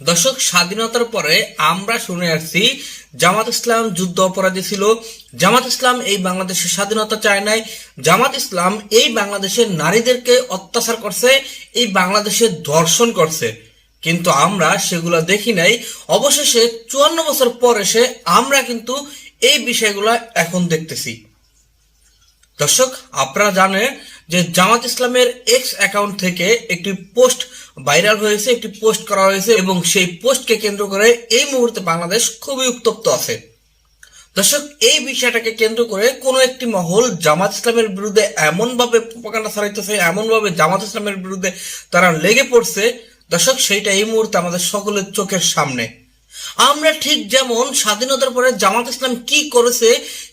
দর্শক, স্বাধীনতার পরে আমরা শুনে আসছি, জামাত ইসলাম যুদ্ধ অপরাধী ছিল। জামাত ইসলাম এই বাংলাদেশের স্বাধীনতা চায় নাই। জামাত ইসলাম এই বাংলাদেশের নারীদেরকে অত্যাচার করছে, এই বাংলাদেশে ধর্ষণ করছে। কিন্তু আমরা সেগুলো দেখি নাই। অবশেষে চুয়ান্ন বছর পর এসে আমরা কিন্তু এই বিষয়গুলো এখন দেখতেছি। দর্শক, আপনারা জানেন যে জামাত ইসলামের এক্স অ্যাকাউন্ট থেকে একটি পোস্ট ভাইরাল হয়েছে, একটি পোস্ট করা হয়েছে এবং সেই পোস্টকে কেন্দ্র করে এই মুহূর্তে বাংলাদেশ খুবই উত্তপ্ত আছে। দর্শক, এই বিষয়টাকে কেন্দ্র করে কোনো একটি মহল জামাত ইসলামের বিরুদ্ধে এমন ভাবে প্রকাণ্ডা ছড়াইতেছে এমন ভাবে জামাত ইসলামের বিরুদ্ধে তারা লেগে পড়ছে। দর্শক, সেইটা এই মুহূর্তে আমাদের সকলের চোখের সামনে। আমরা ঠিক যেমন স্বাধীনতার পরে জামাত ইসলাম কি করেছে,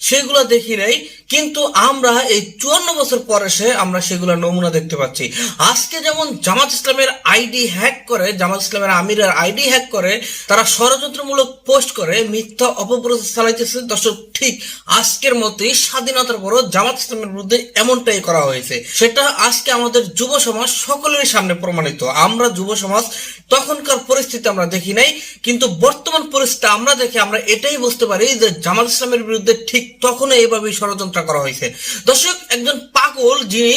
সেগুলো দেখি নাই। কিন্তু আমরা এই চুয়ান্ন বছর পর এসে আমরা সেগুলো নমুনা দেখতে পাচ্ছি। আজকে যেমন জামাত ইসলামের আইডি হ্যাক করে, জামাত ইসলামের আমিরের আইডি হ্যাক করে, তারা ষড়যন্ত্রমূলক পোস্ট করে, মিথ্যা অপপ্রচার চালাইতেছে। দর্শক, ঠিক আজকের মতোই স্বাধীনতার পরও জামাত ইসলামের বিরুদ্ধে এমনটাই করা হয়েছে। সেটা আজকে আমাদের যুব সমাজ সকলের সামনে প্রমাণিত। আমরা যুব সমাজ, তখনকার পরিস্থিতি আমরা দেখি নাই, কিন্তু বর্তমান পরিস্থিতি আমরা দেখে আমরা এটাই বুঝতে পারি যে জামাত ইসলামের বিরুদ্ধে ঠিক তখনও এইভাবেই ষড়যন্ত্র করা হয়েছে। দর্শক, একজন পাগল যিনি,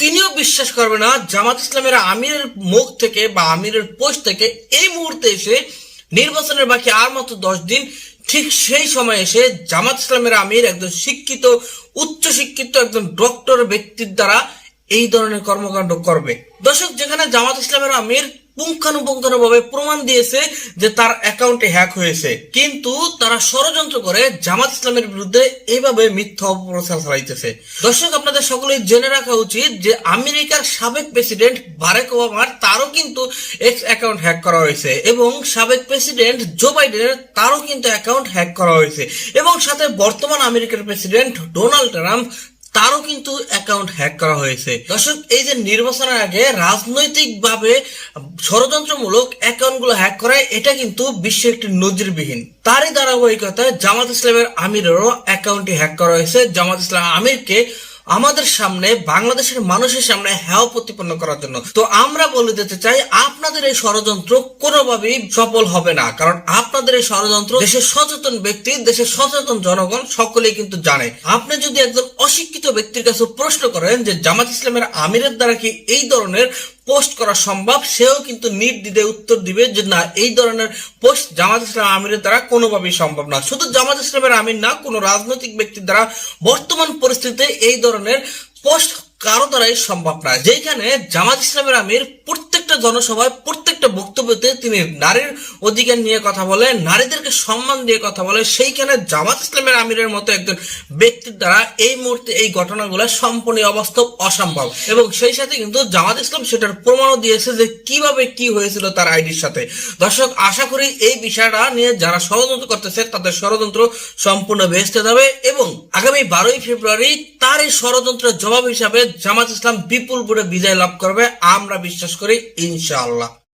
তিনিও বিশ্বাস করবে না, জামাত ইসলামের আমিরের মুখ থেকে বা আমিরের পোস্ট থেকে এই মুহূর্তে এসে নির্বাচনের বাকি আর মাত্র দশ দিন, ঠিক সেই সময় এসে জামাত ইসলামের আমির একজন শিক্ষিত, উচ্চ শিক্ষিত একজন ডক্টর ব্যক্তির দ্বারা এই ধরনের কর্মকাণ্ড করবে। দর্শক, যেখানে জামাত ইসলামের আমির পুঙ্খানুপুঙ্খানুভাবে প্রমাণ দিয়েছে যে তার অ্যাকাউন্টে হ্যাক হয়েছে। কিন্তু তারা ষড়যন্ত্র করে জামাত ইসলামের বিরুদ্ধে এইভাবে মিথ্যা অপপ্রচার চালাইতেছে। দর্শক, আপনাদের সকলেই জেনে রাখা উচিত যে আমেরিকার সাবেক প্রেসিডেন্ট বারেক ওবামার, তারও কিন্তু এক্স অ্যাকাউন্ট হ্যাক করা হয়েছে এবং সাবেক প্রেসিডেন্ট জো বাইডেনের, তারও কিন্তু অ্যাকাউন্ট হ্যাক করা হয়েছে। এবং সাথে বর্তমান আমেরিকার প্রেসিডেন্ট ডোনাল্ড ট্রাম্প তারও কিন্তু অ্যাকাউন্ট হ্যাক করা হয়েছে। দর্শক, এই যে নির্বাচনের আগে রাজনৈতিকভাবে ষড়যন্ত্রমূলক অ্যাকাউন্টগুলো হ্যাক করায়, এটা কিন্তু বিশ্বে একটি নজিরবিহীন। তারই ধারাবাহিকতায় জামাত ইসলামের আমিরেরও অ্যাকাউন্টটি হ্যাক করা হয়েছে। জামাত ইসলাম আমিরকে আমাদের সামনে, বাংলাদেশের মানুষের সামনে হ্যাও প্রতিপন্ন করার জন্য। তো আমরা বলে দিতে চাই, আপনাদের এই ষড়যন্ত্র কোনোভাবেই সফল হবে না। কারণ আপনাদের এই ষড়যন্ত্র দেশের সচেতন ব্যক্তি, দেশের সচেতন জনগণ সকলেই কিন্তু জানে। আপনি যদি একজন অশিক্ষিত ব্যক্তির কাছে প্রশ্ন করেন যে জামাত ইসলামের আমিরের দ্বারা কি এই ধরনের পোস্ট করা সম্ভব, সেও কিন্তু নির্দ্বিধে উত্তর দিবে যে না, এই ধরনের পোস্ট জামাত ইসলাম আমিরের দ্বারা কোনোভাবেই সম্ভব না। শুধু জামাত ইসলামের আমির না, কোনো রাজনৈতিক ব্যক্তির দ্বারা বর্তমান পরিস্থিতিতে এই ধরনের পোস্ট কারও দ্বারাই সম্ভব না। যেখানে জামাত ইসলামের আমির প্রত্যেকটা জনসভায়, প্রত্যেকটা বক্তব্যতে তিনি নারীর অধিকার নিয়ে কথা বলে, নারীদেরকে সম্মান দিয়ে কথা বলে, সেইখানে জামাত ইসলামের আমিরের মতো একজন ব্যক্তির দ্বারা এই মুহূর্তে এই ঘটনাগুলো সম্পূর্ণ অবাস্তব, অসম্ভব। এবং সেই সাথে কিন্তু জামাত ইসলাম সেটার প্রমাণও দিয়েছে যে কীভাবে কি হয়েছিল তার আইডির সাথে। দর্শক, আশা করি এই বিষয়টা নিয়ে যারা ষড়যন্ত্র করতেছে, তাদের ষড়যন্ত্র সম্পূর্ণ ভেস্তে যাবে এবং আগামী বারোই ফেব্রুয়ারি তার এই ষড়যন্ত্রের জবাব হিসাবে জামাত ইসলাম বিপুল বিজয় লাভ করবে। আমরা বিশ্বাস করি ইনশাআল্লাহ।